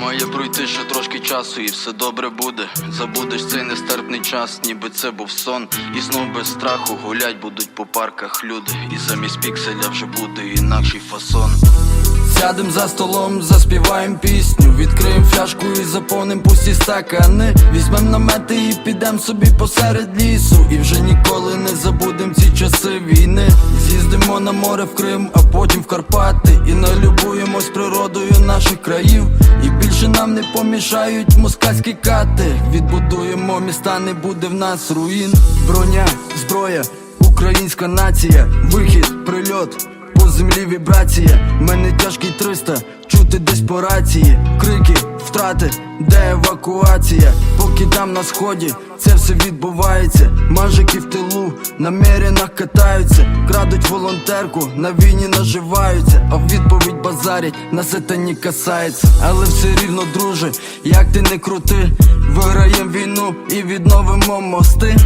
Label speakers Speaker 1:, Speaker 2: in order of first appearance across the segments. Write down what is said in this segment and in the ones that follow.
Speaker 1: Має пройти ще трошки часу, і все добре буде. Забудеш цей нестерпний час, ніби це був сон. І знов без страху гулять будуть по парках люди. І замість пікселя вже буде інакший фасон. Сядем за столом, заспіваєм пісню, відкриєм фляжку і заповним пусті стакани. Візьмем намети і підем собі посеред лісу. І вже ніколи не забудем ці часи війни. З'їздимо на море в Крим, а потім в Карпати. І налюбуємось природою наших країв. І більше нам не помішають москальські кати. Відбудуємо міста, не буде в нас руїн. Броня, зброя, українська нація, вихід, прильот. Землі вібрація, мене тяжкий 300 Чути десь по рації, крики, втрати, де евакуація? Поки там на сході це все відбувається. Мажики в тилу на мерінах катаються, крадуть волонтерку, на війні наживаються, а в відповідь базарять, на це касається. Але все рівно, друже, як ти не крути, виграєм війну і відновимо мости.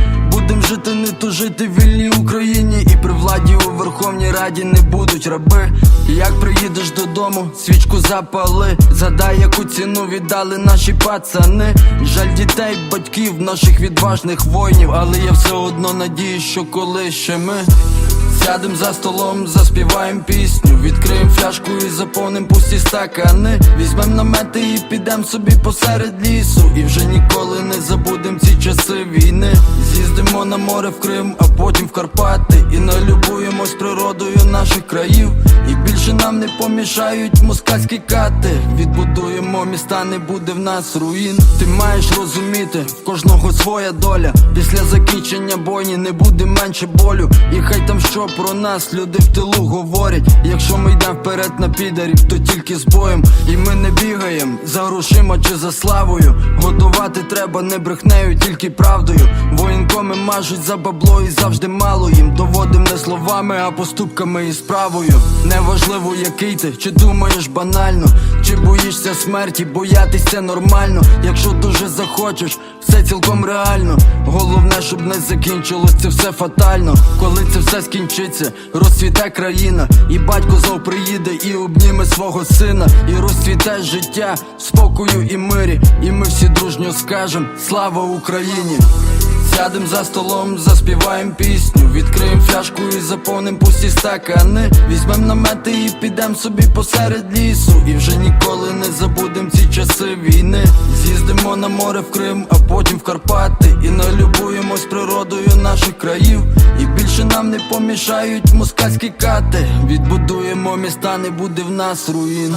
Speaker 1: Будем жити, не тужити в вільній Україні І при владі у Верховній Раді не будуть раби Як приїдеш додому, свічку запали Задай, яку ціну віддали наші пацани Жаль дітей, батьків, наших відважних воїнів Але я все одно надію, що коли ще ми Сядем за столом, заспіваєм пісню, відкриєм фляжку і заповним пусті стакани. Візьмем намети і підем собі посеред лісу. І вже ніколи не забудем ці часи війни. З'їздимо на море в Крим, а потім в Карпати. І налюбуємось природою наших країв. І більше нам не помішають москальські кати. Відбудуємо міста, не буде в нас руїн. Ти маєш розуміти, в кожного своя доля. Після закінчення бойні не буде менше болю. І хай там що про нас люди в тилу говорять. Якщо ми йдемо вперед на підарів, то тільки з боєм. І ми не бігаєм за грошима чи за славою. Годувати треба не брехнею, тільки правдою. Воєнкоми мажуть за бабло і завжди мало їм. Доводим не словами, а поступками і справою. Неважливо, який ти, чи думаєш банально, чи боїшся смерті, боятись це нормально. Якщо дуже захочеш, все цілком реально. Головне, щоб не закінчилось це все фатально. Коли це все скінчиться, розцвіте країна, і батько знов приїде і обніме свого сина, і розцвіте життя, спокою і мирі. І ми всі дружньо скажем слава Україні! Сядем за столом, заспіваєм пісню, відкриєм фляжку і заповним пусті стакани. Візьмем намети і підем собі посеред лісу. І вже ніколи не забудем ці часи війни. З'їздимо на море в Крим, а потім в Карпати. І налюбуємось природою наших країв. І більше нам не помішають москальські кати. Відбудуємо міста, не буде в нас руїн.